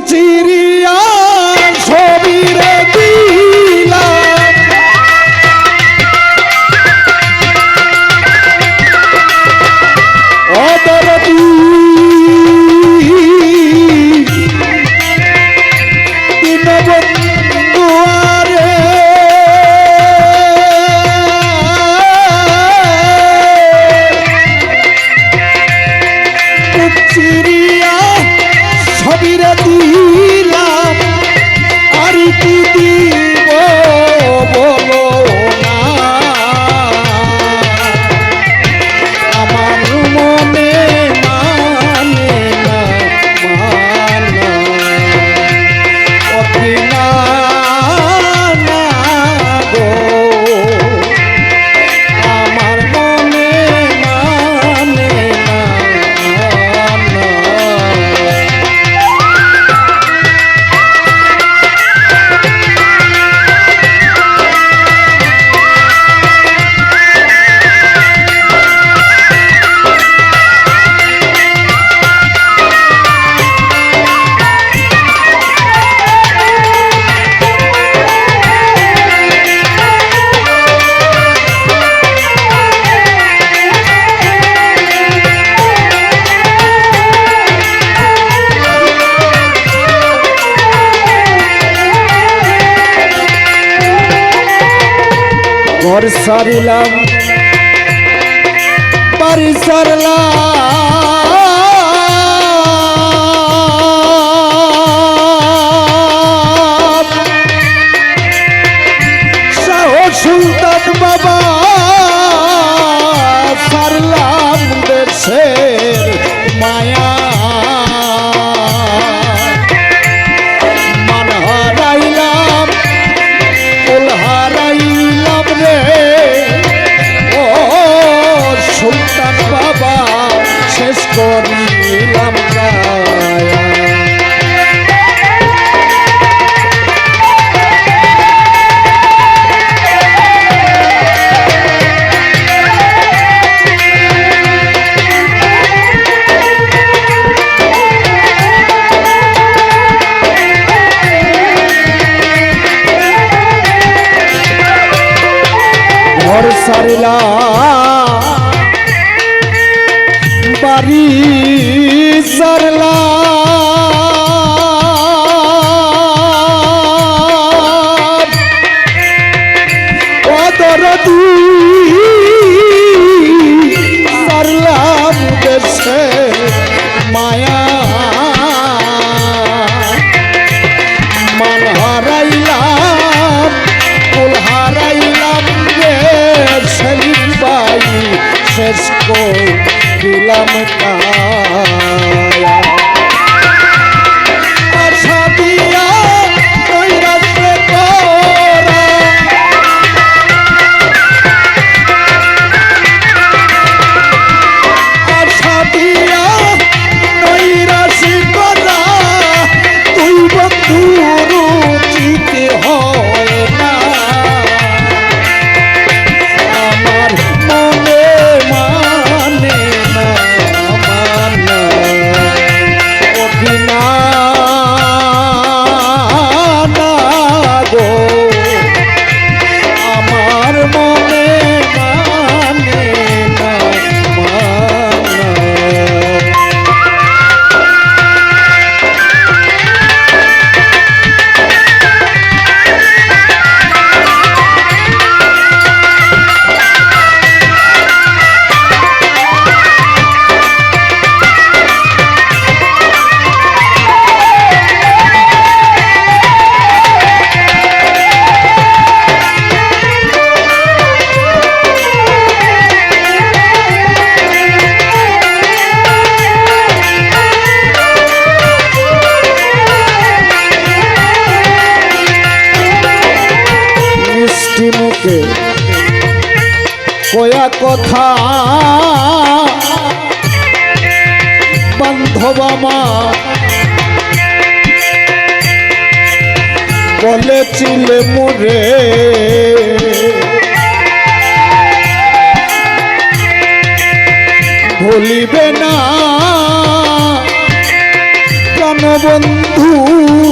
চিরিয়া ছবির ঘর সারিলাম বাড়ি सरला सरलाम से माया मन हरैलाम कुल हरैलाम रे शरीफ बाई शेष को দেখিলাম তা। কয়া কথা। বান্ধব আমার। বলেছিলে মোরে। ভুলিবে না। বন্ধু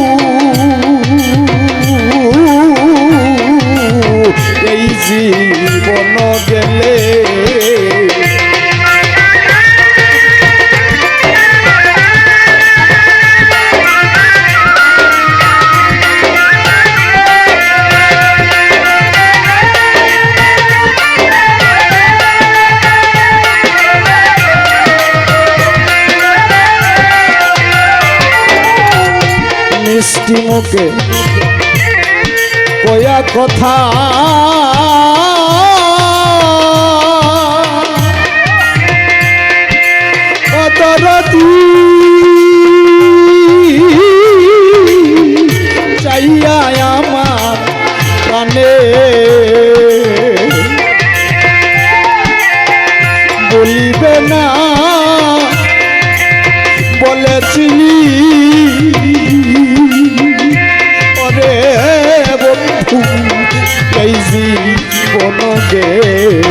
মিষ্টি মুখে কয়া কথা। চাইয়া জীবন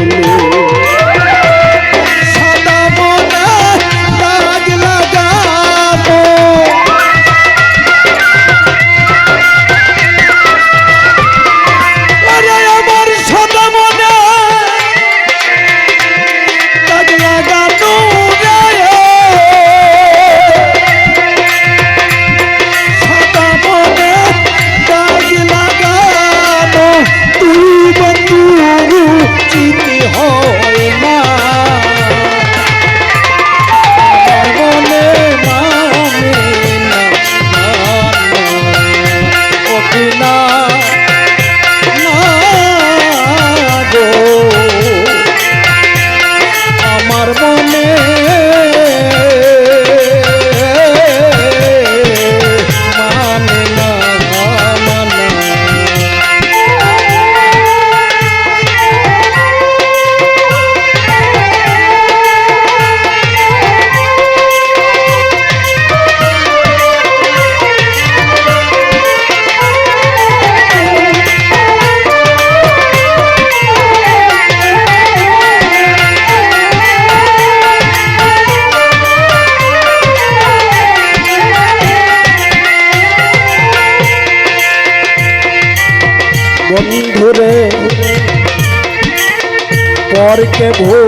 পরকে ভো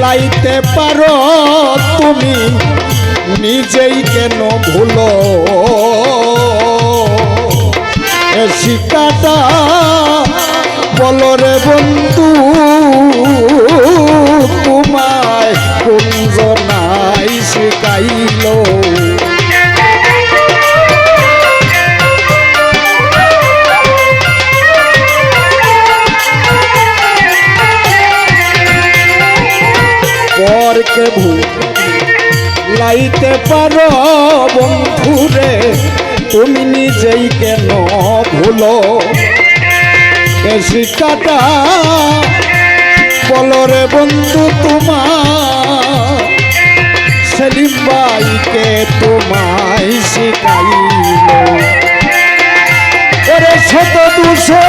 লাইতে পারো তুমি, নিজেই কেন ভুলো? শিকাটা বলো রে বন্ধু, তোমায় কুঞ্জনাই শিখাইলো পরকে ভূত, লাইতে পারো বন্ধুরে, তুমি নিজেই কেন ভুলো? শিক্ষাটা বলো বন্ধু তোমার, সেলিম ভাইকে তোমায় শিখাইল। শত দুশো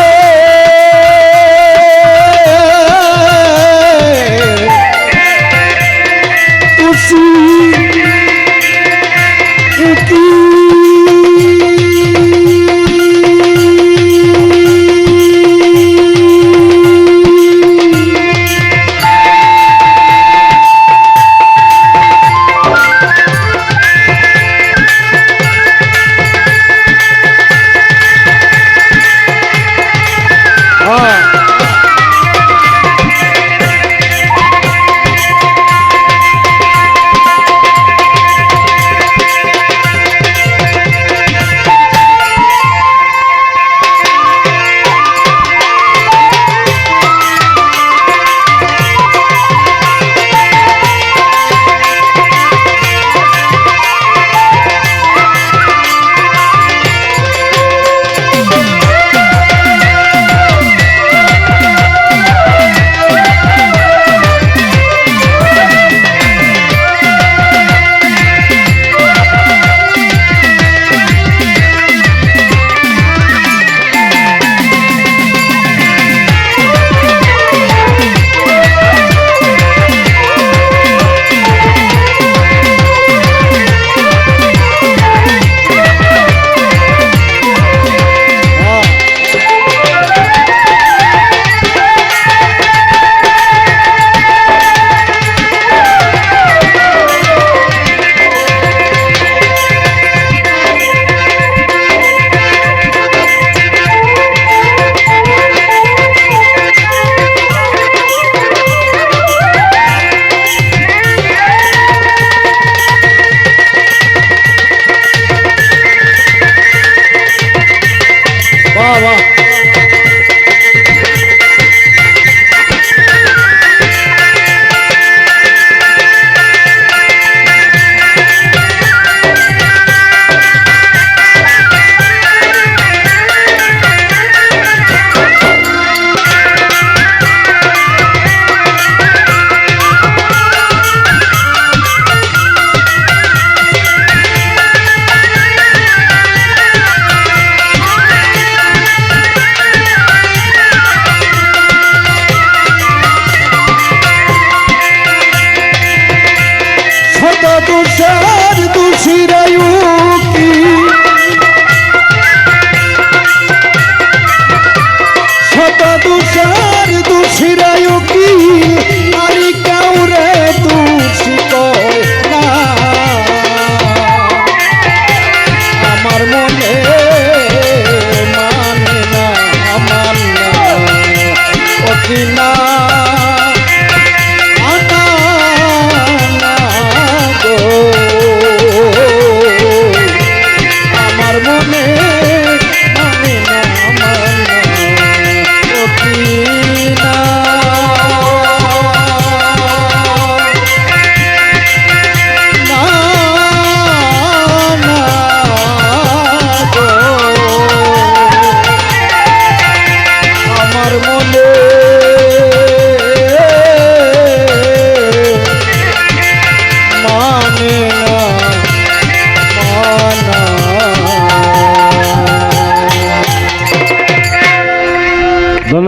কত তুষার তুষিরায়ু